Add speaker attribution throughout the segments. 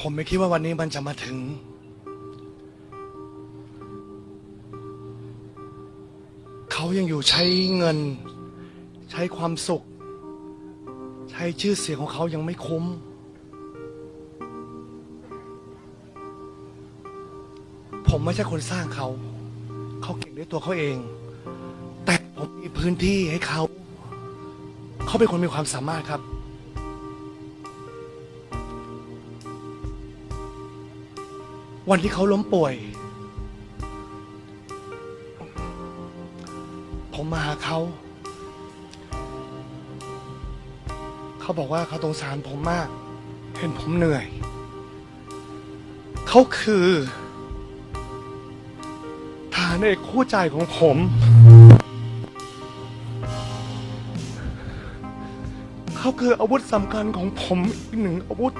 Speaker 1: ผมไม่คิดว่าวันนี้มันจะมาถึง เขายังอยู่ใช้เงิน ใช้ความสุข ใช้ชื่อเสียงของเขายังไม่คุ้ม ผมไม่ใช่คนสร้างเขา เขาเก่งด้วยตัวเขาเอง แต่ผมมีพื้นที่ให้เขา เขาเป็นคนมีความสามารถครับ วันที่เขาล้มป่วย ผมมาหาเขา เขาบอกว่าเขาสงสารผมมาก เห็นผมเหนื่อย เขาคือฐานเอกคู่ใจของผม เขาคืออาวุธสำคัญของผมอีกหนึ่งอาวุธ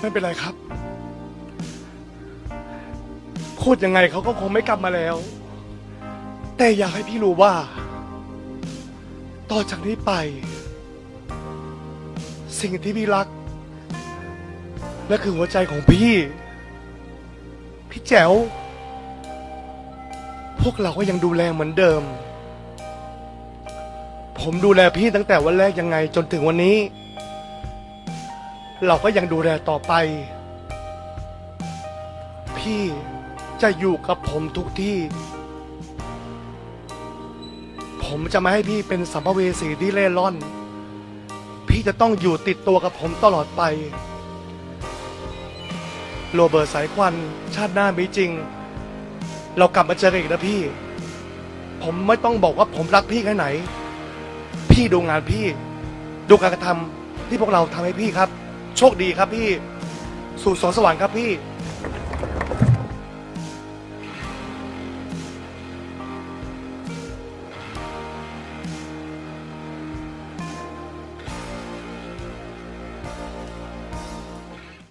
Speaker 1: ไม่เป็นไรครับ พูดยังไงเขาก็คงไม่กลับมาแล้ว แต่อยากให้พี่รู้ว่า ต่อจากนี้ไป สิ่งที่พี่รัก และคือหัวใจของพี่ พี่แจ๋ว พวกเราก็ยังดูแลเหมือนเดิม ผมดูแลพี่ตั้งแต่วันแรกยังไงจนถึงวันนี้ เราก็ยังดูแลต่อไป พี่จะอยู่กับผมทุกที่ ผมจะไม่ให้พี่เป็นสัมภเวสีที่เล่ร่อน พี่จะต้องอยู่ติดตัวกับผมตลอดไป โรเบิร์ตสายควันชาติหน้ามีจริง เรากลับมาเจอกันอีกนะพี่ ผมไม่ต้องบอกว่าผมรักพี่แค่ไหน พี่ดูงานพี่ ดูการกระทำที่พวกเราทำให้พี่ครับ โชคดีครับพี่ สู่สวงสวรรค์ครับพี่